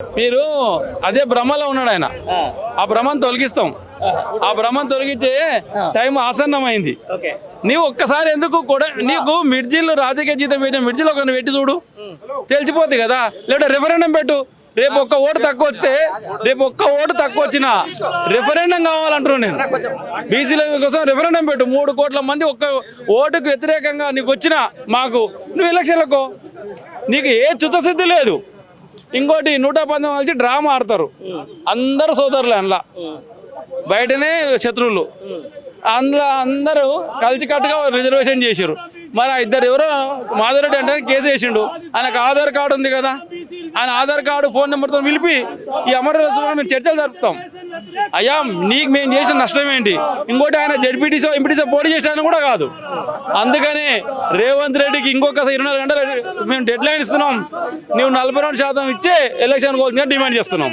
మీరు అదే భ్రమలో ఉన్నాడు ఆయన. ఆ. భ్రమను తొలగిస్తాం. ఆ. భ్రమను తొలగించే టైం ఆసన్నమైంది. నీవు ఒక్కసారి ఎందుకు కూడా నీకు మిర్జిల్ రాజకీయ జీతం పెట్టిన మిర్జిల్ ఒకరిని పెట్టి చూడు. తెలిసిపోద్ది కదా. లేదా రెఫరెండం పెట్టు. రేపు ఒక్క ఓటు తక్కువ వస్తే రేపు ఒక్క ఓటు తక్కువ వచ్చినా రెఫరెండం కావాలంటున్నాను నేను. బీసీల కోసం రెఫరెండం పెట్టు. మూడు కోట్ల మంది ఒక్క ఓటుకు వ్యతిరేకంగా నీకు వచ్చిన మాకు. నువ్వు ఎలక్షన్లకు. నీకు ఏ చుత్తశుద్ధి లేదు. ఇంకోటి నూట పంతొమ్మిది కలిసి డ్రామా ఆడతారు అందరు సోదరులు అందులో. బయటనే శత్రువులు. అందులో అందరూ కలిసికట్టుగా రిజర్వేషన్ చేశారు మరి ఆ ఇద్దరు ఎవరో మాధవరెడ్డి అంటే కేసు వేసిండు. ఆయనకు ఆధార్ కార్డు ఉంది కదా. ఆయన ఆధార్ కార్డు ఫోన్ నెంబర్తో పిలిపి ఈ అమరవీరుల మేము చర్చలు జరుపుతాం. అయ్యా నీకు మేము చేసిన నష్టం ఏంటి? ఇంకోటి ఆయన జడ్పీటీసో ఎంపీటీసో పోటీ చేసిన కూడా కాదు. అందుకని రేవంత్ రెడ్డికి ఇంకొక ఇరవై నాలుగు గంటలు మేము డెడ్ లైన్ ఇస్తున్నాం. నువ్వు నలభై రెండు శాతం ఇచ్చే ఎలక్షన్ కోసం డిమాండ్ చేస్తున్నాం.